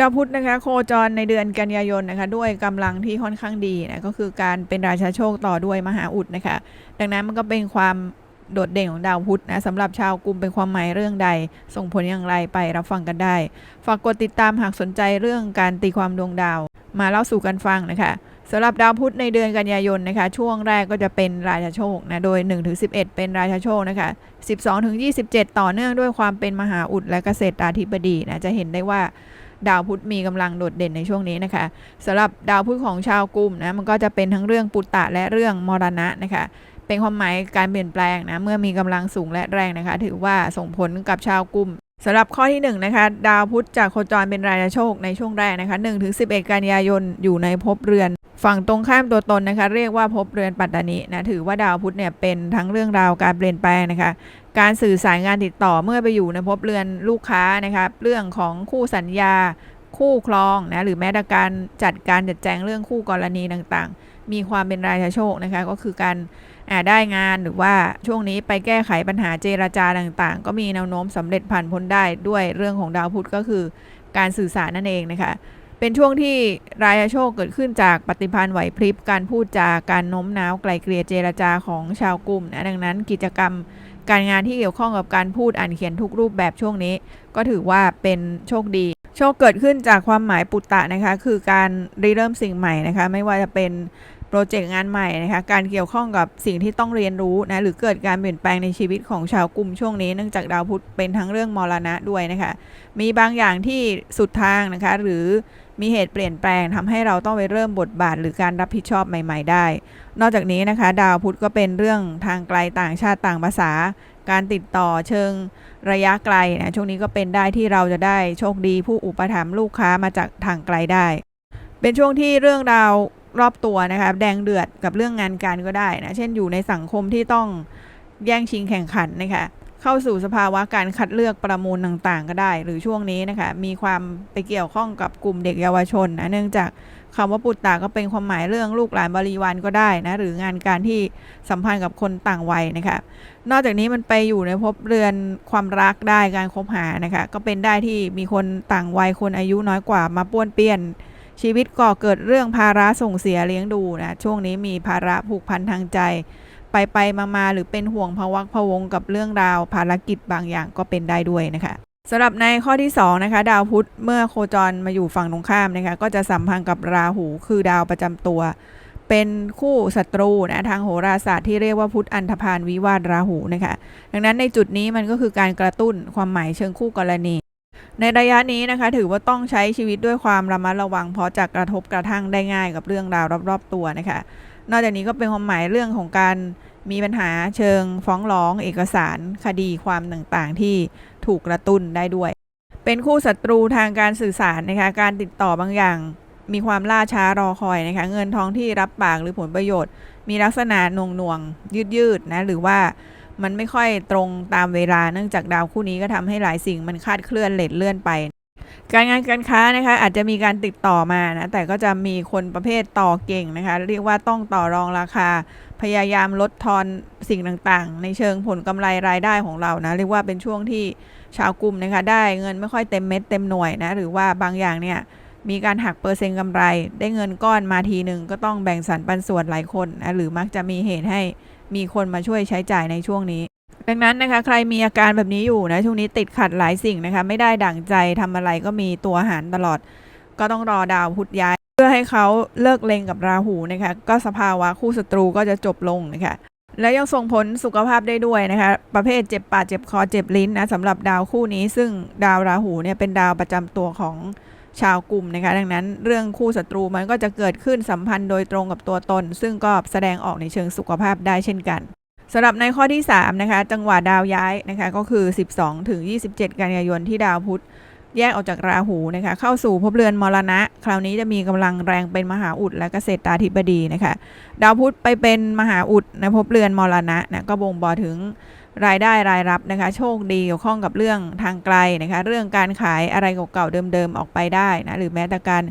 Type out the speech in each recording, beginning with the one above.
ดาวพุธนะคะโคจรในเดือนกันยายนนะคะด้วยกำลังที่ค่อนข้างดีนะก็คือการเป็นราชาโชคต่อด้วยมหาอุดนะคะ ดังนั้นมันก็เป็นความโดดเด่นของดาวพุธนะสำหรับชาวกลุ่มเป็นความหมายเรื่องใด ส่งผลอย่างไรไปรับฟังกันได้ ฝากกดติดตามหากสนใจเรื่องการตีความดวงดาว มาเล่าสู่กันฟังนะคะสำหรับดาวพุธในเดือนกันยายนนะคะ ช่วงแรกก็จะเป็นราชาโชคนะโดย 1-11 เป็นราชาโชคนะคะ 12-27 ต่อเนื่องด้วยความเป็นมหาอุดและเกษตราธิบดีนะจะเห็นได้ว่า ดาวพุธมีกำลังโดดเด่นในช่วงนี้นะคะสำหรับดาวพุธของชาวกลุ่มนะมันก็จะเป็นทั้งเรื่องปุตตะและเรื่องมรณะนะคะเป็นความหมายการเปลี่ยนแปลงนะเมื่อมีกำลังสูงและแรงนะคะ ถือว่าส่งผลกับชาวกลุ่ม สำหรับข้อที่1นงนะคะดาวพุธจากโคจรเป็นราชาโชคในช่วงแรกนะคะ1ถึง11 กันยายนอยู่ในภพเรือน ฝั่งตรงข้ามตัวตนนะคะเรียกว่าภพเรือนปัตตานีนะถือว่าดาวพุธเนี่ยเป็นทั้งเรื่องราวการเปลี่ยนแปลงนะคะ การสื่อสารงานติดต่อเมื่อไปอยู่ในภพเรือนลูกค้านะคะเรื่องของคู่สัญญา คู่ครองนะหรือแม้แต่การจัดการจัดแจงเรื่องคู่กรณีต่างๆ มีความเป็นราชาโชคนะคะก็คือการ ได้งานหรือว่าช่วงนี้ไปแก้ไขปัญหาเจราจาต่างๆ ก็มีแนวโน้มสำเร็จผ่านพ้นได้ด้วยเรื่องของดาวพุธก็คือการสื่อสารนั่นเองนะคะเป็นช่วงที่รายโชคเกิดขึ้นจากปฏิพันธ์ไหวพริบการพูดจาการโน้มน้าวไกลเกลี่ยเจรจาของชาวกลุ่มนะดังนั้นกิจกรรมการงานที่เกี่ยวข้องกับการพูดอ่านเขียนทุกรูปแบบช่วงนี้ ก็ถือว่าเป็นโชคดี โชคเกิดขึ้นจากความหมายปุตตะนะคะ คือการริเริ่มสิ่งใหม่นะคะ ไม่ว่าจะเป็น โปรเจกต์งานใหม่นะคะการเกี่ยวข้องกับสิ่งที่ต้องเรียนรู้นะหรือเกิดการเปลี่ยนแปลงในชีวิตของชาวกลุ่มช่วงนี้เนื่องจากดาวพุธเป็นทั้งเรื่องมรณะด้วยนะคะมีบางอย่างที่สุดทางนะคะหรือมีเหตุเปลี่ยนแปลงทำให้เราต้องไปเริ่มบทบาทหรือการรับผิดชอบใหม่ ๆ ได้ นอกจากนี้นะคะ ดาวพุธก็เป็นเรื่องทางไกลต่างชาติต่างภาษา การติดต่อเชิงระยะไกลนะช่วงนี้ก็เป็นได้ที่เราจะได้โชคดีผู้อุปถัมภ์ลูกค้ามาจากทางไกลได้ เป็นช่วงที่เรื่องราว รอบตัวนะคะแดงเดือดกับเรื่องงานการก็ได้นะ เช่นอยู่ในสังคมที่ต้องแย่งชิงแข่งขันนะคะเข้าสู่สภาวะการคัดเลือกประมูลต่างๆ ก็ได้ หรือช่วงนี้นะคะมีความไปเกี่ยวข้องกับกลุ่มเด็กเยาวชนนะเนื่องจากคำว่าปุตตาก็เป็นความหมายเรื่องลูกหลานบริวารก็ได้นะหรืองานการที่สัมพันธ์กับคนต่างวัยนะคะนอกจากนี้มันไปอยู่ในภพเรือนความรักได้การคบหานะคะก็เป็นได้ที่มีคนต่างวัยคนอายุน้อยกว่ามาป้วนเปี้ยน ชีวิตก่อเกิดเรื่องภาระส่งเสียเลี้ยงดูนะช่วงนี้มีภาระผูกพันทางใจ ไปไปมามาหรือเป็นห่วงภวักพวงกับเรื่องราว ภารกิจบางอย่างก็เป็นได้ด้วยนะคะสำหรับในข้อที่2นะคะดาวพุธเมื่อโคจรมาอยู่ฝั่งตรงข้ามนะคะก็จะสัมพันธ์กับราหูคือดาวประจำตัว เป็นคู่ศัตรูนะทางโหราศาสตร์ที่เรียกว่าพุทธอันธพาลวิวาทราหูนะคะดังนั้นในจุดนี้มันก็คือการกระตุ้นความหมายเชิงคู่กรณี ในระยะนี้นะคะ ถือว่าต้องใช้ชีวิตด้วยความระมัดระวัง เพราะจะกระทบกระทั่งได้ง่ายกับเรื่องราวรอบๆตัวนะคะ นอกจากนี้ก็เป็นความหมายเรื่องของการมีปัญหาเชิงฟ้องร้องเอกสารคดีความต่างๆ ที่ถูกกระตุ้นได้ด้วย เป็นคู่ศัตรูทางการสื่อสารนะคะ การติดต่อบางอย่างมีความล่าช้ารอคอยนะคะ เงินทองที่รับปากหรือผลประโยชน์ มีลักษณะหน่วงหน่วงยืดยืดๆนะหรือว่า มันไม่ค่อยตรงตามเวลาเนื่องจากดาวคู่นี้ก็ทำให้หลายสิ่งมันคลาดเคลื่อนเลทเลื่อนไป การงานการค้านะคะอาจจะมีการติดต่อมานะแต่ก็จะมีคนประเภทต่อเก่งนะคะเรียกว่าต้องต่อรองราคา พยายามลดทอนสิ่งต่างๆ ในเชิงผลกำไรรายได้ของเรานะเรียกว่าเป็นช่วงที่ชาวกลุ่มนะคะได้เงินไม่ค่อยเต็มเม็ดเต็มหน่วยนะหรือว่าบางอย่างเนี่ยมีการหักเปอร์เซ็นต์กำไร ได้เงินก้อนมาทีหนึ่งก็ต้องแบ่งสรรปันส่วนหลายคนนะหรือมักจะมีเหตุให้ มีคนมาช่วยใช้จ่ายในช่วงนี้ ดังนั้นนะคะ ใครมีอาการแบบนี้อยู่นะช่วงนี้ติดขัดหลายสิ่งนะคะ ไม่ได้ดั่งใจทำอะไรก็มีตัวหารตลอด ก็ต้องรอดาวพุธย้าย เพื่อให้เขาเลิกเลงกับราหูนะคะ ก็สภาวะคู่ศัตรูก็จะจบลงนะคะและยังส่งผลสุขภาพได้ด้วยนะคะ ประเภทเจ็บปากเจ็บคอเจ็บลิ้นนะสำหรับดาวคู่นี้ ซึ่งดาวราหูเนี่ยเป็นดาวประจำตัวของ ชาวกลุ่มนะคะดังนั้นเรื่องคู่ศัตรูมันก็จะเกิดขึ้นสัมพันธ์โดยตรงกับตัวตน ซึ่งก็แสดงออกในเชิงสุขภาพได้เช่นกันสำหรับในข้อที่3นะคะจังหวะดาวย้ายนะคะก็คือ 12ถึง27 กันยายนที่ดาวพุธแยกออกจากราหูนะคะเข้าสู่ภพเรือนมรณะ คราวนี้จะมีกำลังแรงเป็นมหาอุดและเกษตราธิบดีนะคะดาวพุธไปเป็นมหาอุดในภพเรือนมรณะนะก็บ่งบอกถึง รายได้รายรับนะคะ โชคดีเกี่ยวข้องกับเรื่องทางไกลนะคะ เรื่องการขายอะไรเก่าๆเดิมๆออกไปได้นะหรือแม้แต่การ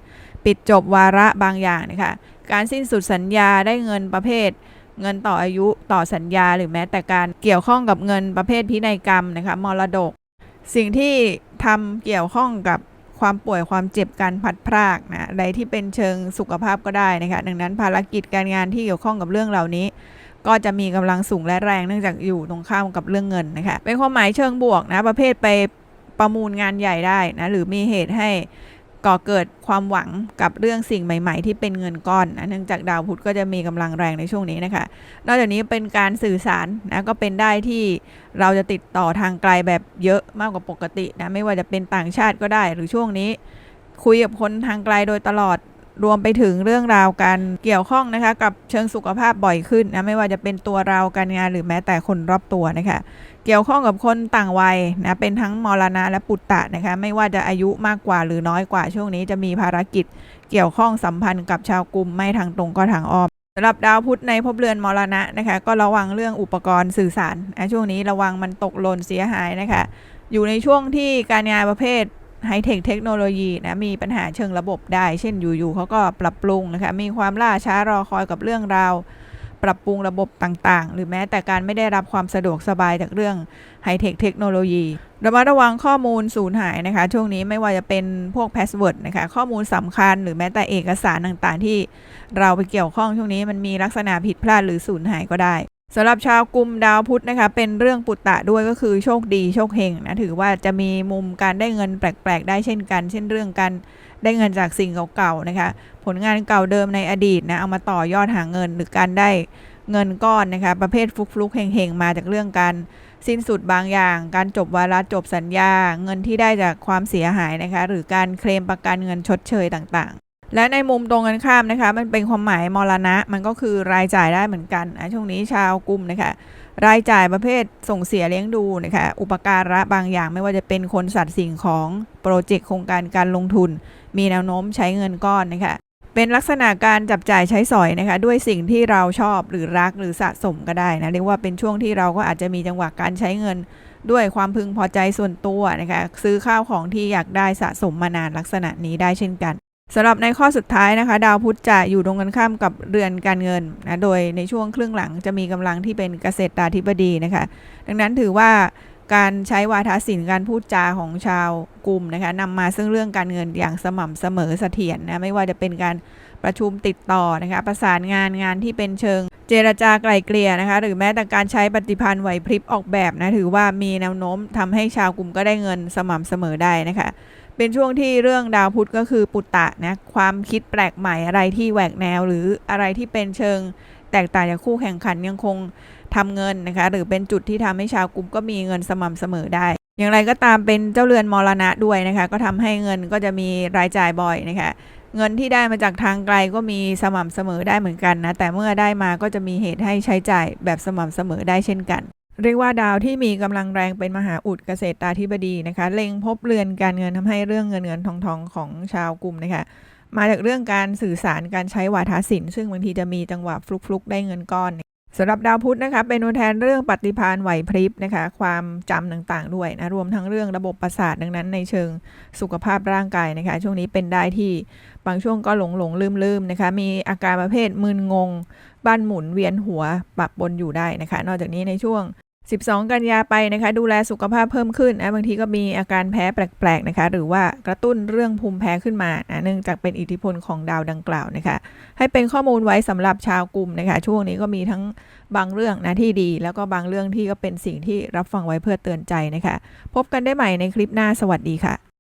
ปิดจบวาระบางอย่างนะคะการสิ้นสุดสัญญาได้เงินประเภท เงินต่ออายุต่อสัญญา หรือแม้แต่การเกี่ยวข้องกับเงินประเภทพินัยกรรมนะคะมรดก สิ่งที่ทำเกี่ยวข้องกับความป่วยความเจ็บการพัดพรากนะใดที่เป็นเชิงสุขภาพก็ได้นะคะดังนั้นภารกิจการงานที่เกี่ยวข้องกับเรื่องเหล่านี้ ก็จะมีกำลังสูงและแรงเนื่องจากอยู่ตรงข้ามกับเรื่องเงินนะคะเป็นความหมายเชิงบวกนะประเภทไปประมูลงานใหญ่ได้นะหรือมีเหตุให้ก่อเกิดความหวังกับเรื่องสิ่งใหม่ ๆ ที่เป็นเงินก้อนนะเนื่องจากดาวพุธก็จะมีกำลังแรงในช่วงนี้นะคะ นอกจากนี้เป็นการสื่อสารนะก็เป็นได้ที่เราจะติดต่อทางไกลแบบเยอะมากกว่าปกตินะไม่ว่าจะเป็นต่างชาติก็ได้ หรือช่วงนี้ คุยกับคนทางไกลโดยตลอด รวมไปถึงเรื่องราวการเกี่ยวข้องนะคะกับเชิงสุขภาพบ่อยขึ้นนะไม่ว่าจะเป็นตัวเราการงานหรือแม้แต่คนรอบตัวนะคะเกี่ยวข้องกับคนต่างวัยนะเป็นทั้งมรณะและปุตตะนะคะไม่ว่าจะอายุมากกว่าหรือน้อยกว่าช่วงนี้จะมีภารกิจเกี่ยวข้องสัมพันธ์กับชาวกลุ่มไม่ทางตรงก็ทางอ้อมสำหรับดาวพุธในภพเรือนมรณะนะคะก็ระวังเรื่องอุปกรณ์สื่อสารนะช่วงนี้ระวังมันตกหล่นเสียหายนะคะอยู่ในช่วงที่การงานประเภท ไฮเทคเทคโนโลยีนะมีปัญหาเชิงระบบได้ เช่นอยู่ๆเขาก็ปรับปรุงนะคะมีความล่าช้ารอคอยกับเรื่องราวปรับปรุงระบบต่างๆ หรือแม้แต่การไม่ได้รับความสะดวกสบายจากเรื่องไฮเทคเทคโนโลยีระมัดระวังข้อมูลสูญหายนะคะ ช่วงนี้ไม่ว่าจะเป็นพวกพาสเวิร์ดนะคะข้อมูลสำคัญหรือแม้แต่เอกสารต่างๆ ที่เราไปเกี่ยวข้องช่วงนี้มันมีลักษณะผิดพลาดหรือสูญหายก็ได้ สำหรับชาวกลุ่มดาวพุธนะคะ เป็นเรื่องปุตตะด้วยก็คือโชคดีโชคเฮงนะถือว่าจะมีมุมการได้เงินแปลก ๆ ได้เช่นกัน เช่นเรื่องการได้เงินจากสิ่งเก่าๆนะคะ ผลงานเก่าเดิมในอดีตนะเอามาต่อยอดหาเงินหรือการได้เงินก้อนนะคะ ประเภทฟลุกเฮงๆมาจากเรื่องการสิ้นสุดบางอย่าง การจบวาระจบสัญญา เงินที่ได้จากความเสียหายนะคะ หรือการเคลมประกันเงินชดเชยต่างๆ และในมุมตรงกันข้ามนะคะ มันเป็นความหมายมรณะ มันก็คือรายจ่ายได้เหมือนกันนะช่วงนี้ชาวกลุ่มนะคะรายจ่ายประเภทส่งเสียเลี้ยงดูนะคะอุปการะบางอย่างไม่ว่าจะเป็นคนสัตว์สิ่งของโปรเจกต์โครงการการลงทุน มีแนวโน้มใช้เงินก้อนนะคะเป็นลักษณะการจับจ่ายใช้สอยนะคะ ด้วยสิ่งที่เราชอบหรือรักหรือสะสมก็ได้นะเรียกว่าเป็นช่วงที่เราก็อาจจะมีจังหวะการใช้เงิน ด้วยความพึงพอใจส่วนตัวนะคะ ซื้อข้าวของที่อยากได้สะสมมานานลักษณะนี้ได้เช่นกัน สำหรับในข้อสุดท้ายนะคะ ดาวพุธจะอยู่ตรงกันข้ามกับเรือนการเงินนะโดยในช่วงครึ่งหลังจะมีกำลังที่เป็นเกษตราธิบดีนะคะ ดังนั้นถือว่าการใช้วาทศิลป์การพูดจาของชาวกลุ่มนะคะนำมาซึ่งเรื่องการเงินอย่างสม่ำเสมอเสถียรนะไม่ว่าจะเป็นการประชุมติดต่อนะคะประสานงานงานที่เป็นเชิง เจรจาไกล่เกลี่ยนะคะหรือแม้แต่การใช้ปฏิพันธ์ไหวพริบออกแบบนะถือว่ามีแนวโน้มทำให้ชาวกลุ่มก็ได้เงินสม่ำเสมอได้นะคะ เป็นช่วงที่เรื่องดาวพุธก็คือปุตตะนะความคิดแปลกใหม่อะไรที่แหวกแนว หรืออะไรที่เป็นเชิงแตกต่างจากคู่แข่งขันยังคงทำเงินนะคะ หรือเป็นจุดที่ทำให้ชาวกลุ่มก็มีเงินสม่ำเสมอได้ อย่างไรก็ตามเป็นเจ้าเรือนมรณะด้วยนะคะ ก็ทำให้เงินก็จะมีรายจ่ายบ่อยนะคะ เงินที่ได้มาจากทางไกลก็มีสม่ำเสมอได้เหมือนกันนะ แต่เมื่อได้มาก็จะมีเหตุให้ใช้จ่ายแบบสม่ำเสมอได้เช่นกัน เรียกว่าดาวที่มีกำลังแรงเป็นมหาอุดเกษตรตาธิบดีนะคะ เล็งพบเรือนการเงินทำให้เรื่องเงินเงินทองทองของชาวกลุ่มนะคะมาจากเรื่องการสื่อสารการใช้วาทศิลป์ซึ่งบางทีจะมีจังหวะฟลุกๆ ได้เงินก้อน สำหรับดาวพุธนะคะเป็นตัวแทนเรื่องปฏิพานไหวพริบนะคะความจำต่างๆด้วยนะรวมทั้งเรื่องระบบประสาทดังนั้นในเชิงสุขภาพร่างกายนะคะช่วงนี้เป็นได้ที่บางช่วงก็หลงหลงลืมลืมนะคะมีอาการประเภทมึนงง บ้านหมุนเวียนหัวปะปนอยู่ได้นะคะ นอกจากนี้ในช่วง 12 กันยาไปนะคะ ดูแลสุขภาพเพิ่มขึ้นนะบางทีก็มีอาการแพ้แปลกๆนะคะ หรือว่ากระตุ้นเรื่องภูมิแพ้ขึ้นมานะเนื่องจากเป็นอิทธิพลของดาวดังกล่าวนะคะ ให้เป็นข้อมูลไว้สำหรับชาวกลุ่มนะคะ ช่วงนี้ก็มีทั้งบางเรื่องนะที่ดี แล้วก็บางเรื่องที่ก็เป็นสิ่งที่รับฟังไว้เพื่อเตือนใจนะคะ พบกันได้ใหม่ในคลิปหน้าสวัสดีค่ะ